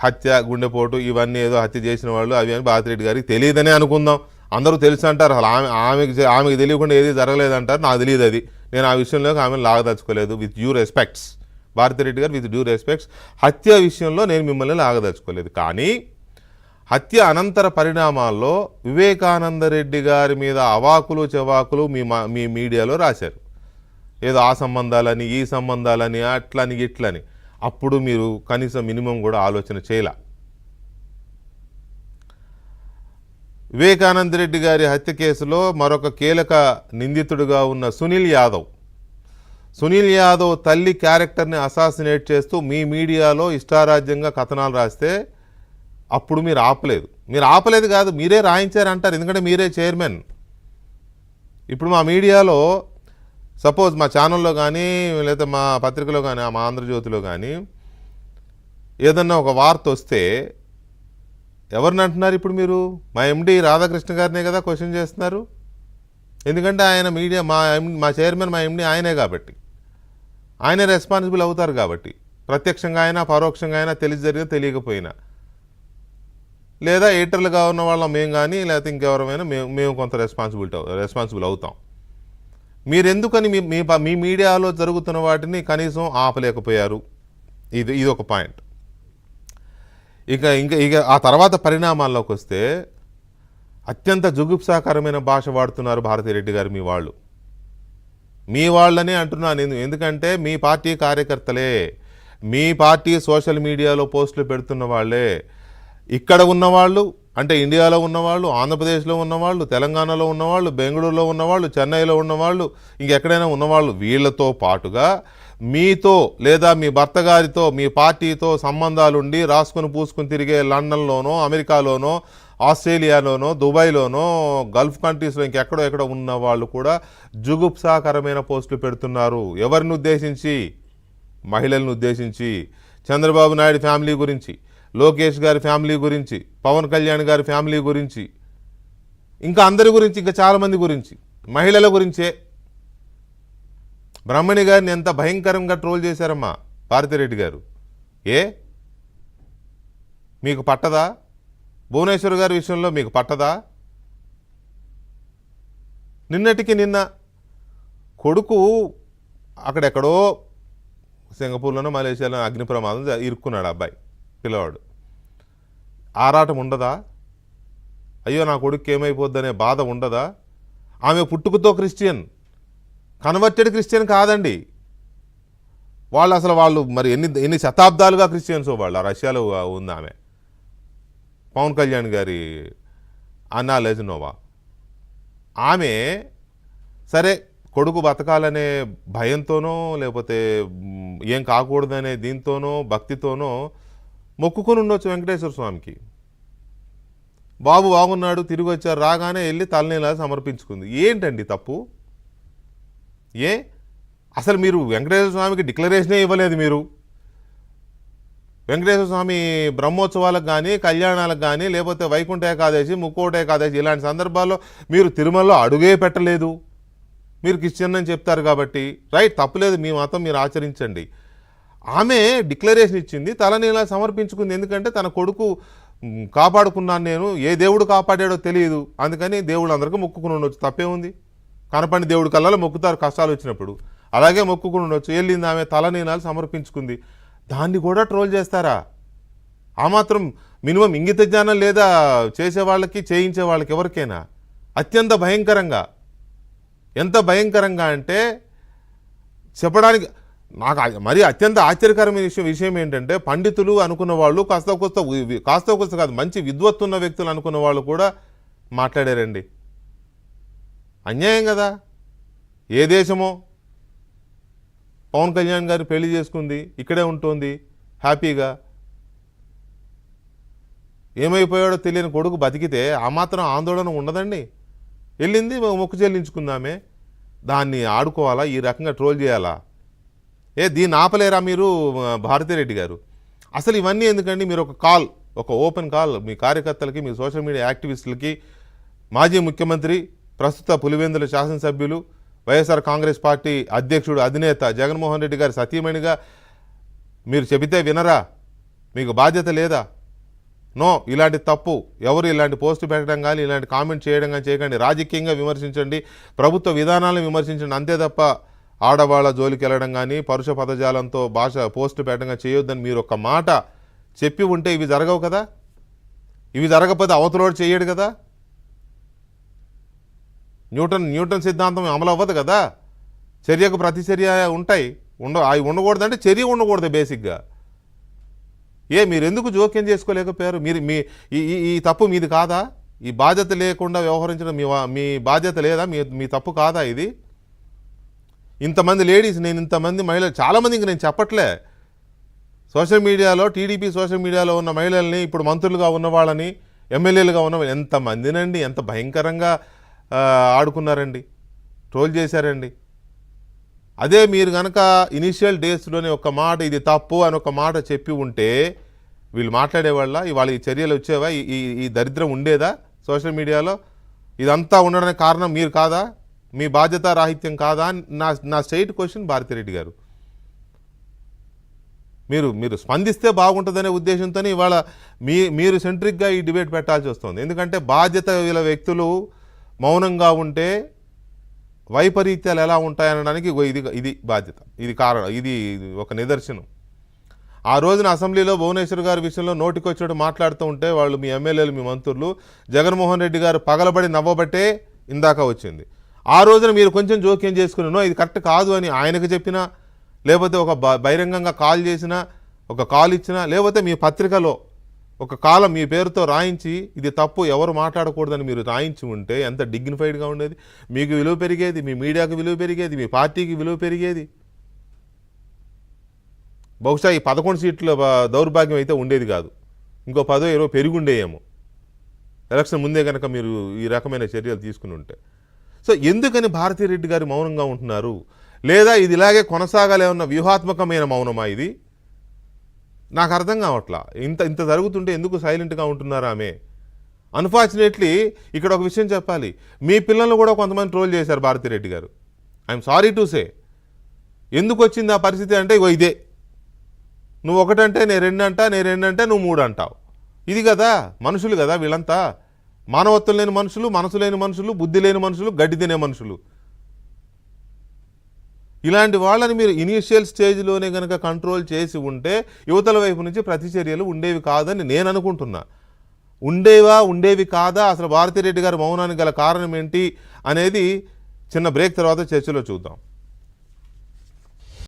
హత్య గుండెపోటు ఇవన్నీ ఏదో హత్య చేసిన వాళ్ళు అవి అని బాతిరెడ్డి గారికి తెలియదనే అనుకుందాం. అందరూ తెలుసు అంటారు అసలు ఆమె ఆమెకి ఆమెకి తెలియకుండా ఏది జరగలేదంటారు. నాకు తెలియదు అది. నేను ఆ విషయంలో ఆమెను లాగదలుచుకోలేదు విత్ డ్యూ రెస్పెక్ట్స్ భారతిరెడ్డి గారు విత్ డ్యూ రెస్పెక్ట్స్ హత్య విషయంలో నేను మిమ్మల్ని లాగదలుచుకోలేదు. కానీ హత్య అనంతర పరిణామాల్లో వివేకానంద రెడ్డి గారి మీద అవాకులు చెవాకులు మీ మా- మీ మీడియాలో రాశారు. ఏదో ఆ సంబంధాలని ఈ సంబంధాలని అట్లని ఇట్లని అప్పుడు మీరు కనీసం మినిమం కూడా ఆలోచన చేయలే. వివేకానంద రెడ్డి గారి హత్య కేసులో మరొక కీలక నిందితుడుగా ఉన్న సునీల్ యాదవ్. సునీల్ యాదవ్ తల్లి క్యారెక్టర్ని అసాసినేట్ చేస్తూ మీ మీడియాలో ఇష్టారాజ్యంగా కథనాలు రాస్తే అప్పుడు మీరు ఆపలేదు. మీరు ఆపలేదు కాదు మీరే రాయించారు అంటారు ఎందుకంటే మీరే చైర్మన్. ఇప్పుడు మా మీడియాలో సపోజ్ మా ఛానల్లో కానీ లేదా మా పత్రికలో కానీ మా ఆంధ్రజ్యోతిలో కానీ ఏదన్నా ఒక వార్త వస్తే ఎవరిని అంటున్నారు ఇప్పుడు మీరు? మా ఎండి రాధాకృష్ణ గారినే కదా క్వశ్చన్ చేస్తున్నారు. ఎందుకంటే ఆయన మీడియా మా ఎం- మా చైర్మన్ మా ఎండి ఆయనే కాబట్టి. ఆయనే రెస్పాన్సిబుల్ అవుతారు కాబట్టి. ప్రత్యక్షంగా అయినా పరోక్షంగా అయినా తెలిసి జరిగిన తెలియకపోయినా. లేదా ఎడిటర్లుగా ఉన్న వాళ్ళం మేము కానీ లేకపోతే ఇంకెవరమైనా మేము మేము కొంత రెస్పాన్సిబిలిటీ రెస్పాన్సిబుల్ అవుతాం. మీరెందుకని మీ మీ మీ మీడియాలో జరుగుతున్న వాటిని కనీసం ఆపలేకపోయారు. ఇది ఇది ఒక పాయింట్. ఇక ఇంకా ఇక ఆ తర్వాత పరిణామాల్లోకి వస్తే అత్యంత జుగుప్సాకరమైన భాష వాడుతున్నారు భారతిరెడ్డి గారు మీ వాళ్ళు. మీ వాళ్ళని అంటున్నాను నేను. ఎందుకంటే మీ పార్టీ కార్యకర్తలే మీ పార్టీ సోషల్ మీడియాలో పోస్టులు పెడుతున్న వాళ్ళే. ఇక్కడ ఉన్నవాళ్ళు అంటే ఇండియాలో ఉన్నవాళ్ళు ఆంధ్రప్రదేశ్లో ఉన్నవాళ్ళు తెలంగాణలో ఉన్నవాళ్ళు బెంగళూరులో ఉన్నవాళ్ళు చెన్నైలో ఉన్నవాళ్ళు ఇంకెక్కడైనా ఉన్నవాళ్ళు వీళ్ళతో పాటుగా మీతో లేదా మీ భర్త గారితో మీ పార్టీతో సంబంధాలుండి రాసుకుని పూసుకుని తిరిగే లండన్లోనో అమెరికాలోనో ఆస్ట్రేలియాలోనో దుబాయ్లోనో గల్ఫ్ కంట్రీస్లో ఇంకెక్కడో ఎక్కడో ఉన్న వాళ్ళు కూడా జుగుప్సాకరమైన పోస్టులు పెడుతున్నారు. ఎవరిని ఉద్దేశించి? మహిళలను ఉద్దేశించి. చంద్రబాబు నాయుడు ఫ్యామిలీ గురించి. లోకేష్ గారి ఫ్యామిలీ గురించి పవన్ కళ్యాణ్ గారి ఫ్యామిలీ గురించి ఇంకా అందరి గురించి ఇంకా చాలామంది గురించి మహిళల గురించే. బ్రహ్మణి గారిని ఎంత భయంకరంగా ట్రోల్ చేశారమ్మా భారతిరెడ్డి గారు. ఏ? మీకు పట్టదా? భువనేశ్వర్ గారి విషయంలో మీకు పట్టదా? నిన్నటికి నిన్న కొడుకు అక్కడెక్కడో సింగపూర్లోనో మలేషియాలో అగ్ని ప్రమాదం ఇరుక్కున్నాడు అబ్బాయి. పిల్లవాడు ఆరాటం ఉండదా? అయ్యో నా కొడుకు ఏమైపోద్దనే బాధ ఉండదా? ఆమె పుట్టుకతో క్రిస్టియన్. కన్వర్టెడ్ క్రిస్టియన్ కాదండి. వాళ్ళు అసలు వాళ్ళు మరి ఎన్ని ఎన్ని శతాబ్దాలుగా క్రిస్టియన్స్ వాళ్ళు? ఆ రష్యాలో ఉంది ఆమె. పవన్ కళ్యాణ్ గారి అన్నా లెజనోవా. ఆమె సరే కొడుకు బతకాలనే భయంతోనో లేకపోతే ఏం కాకూడదనే దీంతోనో భక్తితోనో మొక్కుకొని ఉండొచ్చు వెంకటేశ్వర స్వామికి. బాబు బాగున్నాడు తిరిగి వచ్చారు రాగానే వెళ్ళి తలనీలా సమర్పించుకుంది. ఏంటండి తప్పు? ఏ? అసలు మీరు వెంకటేశ్వర స్వామికి డిక్లరేషనే ఇవ్వలేదు మీరు. వెంకటేశ్వర స్వామి బ్రహ్మోత్సవాలకు కానీ కళ్యాణాలకు కానీ లేకపోతే వైకుంఠ ఏకాదశి ముక్కోట ఏకాదశి ఇలాంటి సందర్భాల్లో మీరు తిరుమలలో అడుగే పెట్టలేదు. మీరు క్రిస్టియన్ అని చెప్తారు కాబట్టి. రైట్ తప్పులేదు మీ మతం మీరు ఆచరించండి. ఆమె డిక్లరేషన్ ఇచ్చింది తలనీలా సమర్పించుకుంది. ఎందుకంటే తన కొడుకు కాపాడుకున్నాను నేను. ఏ దేవుడు కాపాడాడో తెలియదు. అందుకని దేవుడు అందరికీ మొక్కుకుని ఉండొచ్చు. తప్పే ఉంది కనపని దేవుడి కళ్ళలో మొక్కుతారు కష్టాలు వచ్చినప్పుడు. అలాగే మొక్కుకుని ఉండొచ్చు. వెళ్ళింది ఆమె తలనీనాలు సమర్పించుకుంది. దాన్ని కూడా ట్రోల్ చేస్తారా? ఆ మాత్రం మినిమం ఇంగిత జ్ఞానం లేదా చేసే వాళ్ళకి చేయించే వాళ్ళకి ఎవరికైనా? అత్యంత భయంకరంగా. ఎంత భయంకరంగా అంటే చెప్పడానికి నాకు మరి అత్యంత ఆశ్చర్యకరమైన విషయం విషయం ఏంటంటే పండితులు అనుకున్న వాళ్ళు కాస్త కొస్త కాస్త కొస్త కాదు మంచి విద్వత్తున్న వ్యక్తులు అనుకున్న వాళ్ళు కూడా మాట్లాడారండి. అన్యాయం కదా. ఏ దేశమో? పవన్ కళ్యాణ్ గారు పెళ్ళి చేసుకుంది ఇక్కడే ఉంటుంది హ్యాపీగా. ఏమైపోయాడో తెలియని కొడుకు బతికితే ఆ మాత్రం ఆందోళన ఉండదండి. వెళ్ళింది మొక్కు చెల్లించుకుందామే. దాన్ని ఆడుకోవాలా ఈ రకంగా ట్రోల్ చేయాలా? ఏ దీన్ని ఆపలేరా మీరు భారతిరెడ్డి గారు? అసలు ఇవన్నీ ఎందుకండి? మీరు ఒక కాల్ ఒక ఓపెన్ కాల్ మీ కార్యకర్తలకి మీ సోషల్ మీడియా యాక్టివిస్టులకి మాజీ ముఖ్యమంత్రి ప్రస్తుత పులివెందుల శాసనసభ్యులు వైఎస్ఆర్ కాంగ్రెస్ పార్టీ అధ్యక్షుడు అధినేత జగన్మోహన్ రెడ్డి గారు సతీమణిగా మీరు చెబితే వినరా? మీకు బాధ్యత లేదా? నో ఇలాంటి తప్పు ఎవరు ఇలాంటి పోస్ట్ పెట్టడం కానీ ఇలాంటి కామెంట్ చేయడం కానీ చేయకండి. రాజకీయంగా విమర్శించండి. ప్రభుత్వ విధానాలను విమర్శించండి. అంతే తప్ప ఆడవాళ్ళ జోలికి వెళ్ళడం కానీ పరుష పదజాలంతో భాష పోస్ట్ పెట్టడం చేయొద్దని మీరు ఒక మాట చెప్పి ఉంటే ఇవి జరగవు కదా? ఇవి జరగకపోతే అవతలోడు చేయడు కదా? న్యూటన్ న్యూటన్ సిద్ధాంతం అమలు అవ్వదు కదా? చర్యకు ప్రతిచర్య ఉంటాయి. ఉండ అవి ఉండకూడదంటే చర్య ఉండకూడదు బేసిక్గా. ఏ మీరు ఎందుకు జోక్యం చేసుకోలేకపోయారు? మీరు మీ ఈ ఈ- తప్పు మీది కాదా? ఈ బాధ్యత లేకుండా వ్యవహరించడం మీ మీ బాధ్యత లేదా? మీ మీ తప్పు కాదా ఇది? ఇంతమంది లేడీస్ నేను ఇంతమంది మహిళలు చాలామంది ఇంక నేను చెప్పట్లే. సోషల్ మీడియాలో టీడీపీ సోషల్ మీడియాలో ఉన్న మహిళల్ని ఇప్పుడు మంత్రులుగా ఉన్న వాళ్ళని ఎమ్మెల్యేలుగా ఉన్న ఎంతమందినండి ఎంత భయంకరంగా ఆడుకున్నారండి ట్రోల్ చేశారండి. అదే మీరు కనుక ఇనిషియల్ డేస్లోనే ఒక మాట ఇది తప్పు అని ఒక మాట చెప్పి ఉంటే వీళ్ళు మాట్లాడేవాళ్ళ ఇవాళ ఈ చర్యలు వచ్చేవా? ఈ ఈ దరిద్రం ఉండేదా సోషల్ మీడియాలో? ఇదంతా ఉండడానికి కారణం మీరు కాదా? మీ బాధ్యత రాహిత్యం కాదా అని నా నా స్ట్రైట్ క్వశ్చన్ భారతిరెడ్డి గారు. మీరు మీరు స్పందిస్తే బాగుంటుందనే ఉద్దేశంతోనే ఇవాళ మీ మీరు సెంట్రిక్గా ఈ డిబేట్ పెట్టాల్సి వస్తుంది. ఎందుకంటే బాధ్యత గల వ్యక్తులు మౌనంగా ఉంటే వైపరీత్యాలు ఎలా ఉంటాయనడానికి ఇది ఇది బాధ్యత. ఇది కారణం ఇది ఒక నిదర్శనం. ఆ రోజున అసెంబ్లీలో భువనేశ్వర్ గారి విషయంలో నోటికొచ్చినట్టు మాట్లాడుతూ ఉంటే వాళ్ళు మీ ఎమ్మెల్యేలు మీ మంత్రులు జగన్మోహన్ రెడ్డి గారు పగలబడి నవ్వబట్టే ఇందాక వచ్చింది. ఆ రోజున మీరు కొంచెం జోక్యం చేసుకుని నో ఇది కరెక్ట్ కాదు అని ఆయనకు చెప్పినా లేకపోతే ఒక బ- బహిరంగంగా కాల్ చేసినా ఒక కాల్ ఇచ్చినా లేకపోతే మీ పత్రికలో ఒక కాలం మీ పేరుతో రాయించి ఇది తప్పు ఎవరు మాట్లాడకూడదని మీరు రాయించి ఉంటే ఎంత డిగ్నిఫైడ్గా ఉండేది? మీకు విలువ పెరిగేది మీ మీడియాకు విలువ పెరిగేది మీ పార్టీకి విలువ పెరిగేది? బహుశా ఈ పదకొండు సీట్ల దౌర్భాగ్యం అయితే ఉండేది కాదు. ఇంకో పదో ఇరవై పెరుగుండేయేమో. ఎలక్షన్ ముందే కనుక మీరు ఈ రకమైన చర్యలు తీసుకుని ఉంటే. సో ఎందుకని భారతీరెడ్డి గారు మౌనంగా ఉంటున్నారు? లేదా ఇది ఇలాగే కొనసాగాలేమన్న వ్యూహాత్మకమైన మౌనమా ఇది? నాకు అర్థం కావట్లా. ఇంత ఇంత జరుగుతుంటే ఎందుకు సైలెంట్గా ఉంటున్నారు ఆమె? అన్ఫార్చునేట్లీ ఇక్కడ ఒక విషయం చెప్పాలి. మీ పిల్లలు కూడా కొంతమంది ట్రోల్ చేశారు భారతిరెడ్డి గారు. ఐఎమ్ సారీ టు సే ఎందుకు వచ్చింది ఆ పరిస్థితి అంటే ఇగో ఇదే. నువ్వు ఒకటంటే నేను రెండు అంటా నేను రెండు అంటే నువ్వు మూడు అంటావు ఇది కదా మనుషులు కదా వీళ్ళంతా. మానవత్వం లేని మనుషులు మనసు లేని మనుషులు బుద్ధి లేని మనుషులు గడ్డి తినే మనుషులు. ఇలాంటి వాళ్ళని మీరు ఇనీషియల్ స్టేజ్లోనే కనుక కంట్రోల్ చేసి ఉంటే యువతల వైపు నుంచి ప్రతిచర్యలు ఉండేవి కాదని నేను అనుకుంటున్నా. ఉండేవా ఉండేవి కాదా? అసలు భారతిరెడ్డి గారి మౌనానికి గల కారణం ఏంటి అనేది చిన్న బ్రేక్ తర్వాత చర్చలో చూద్దాం.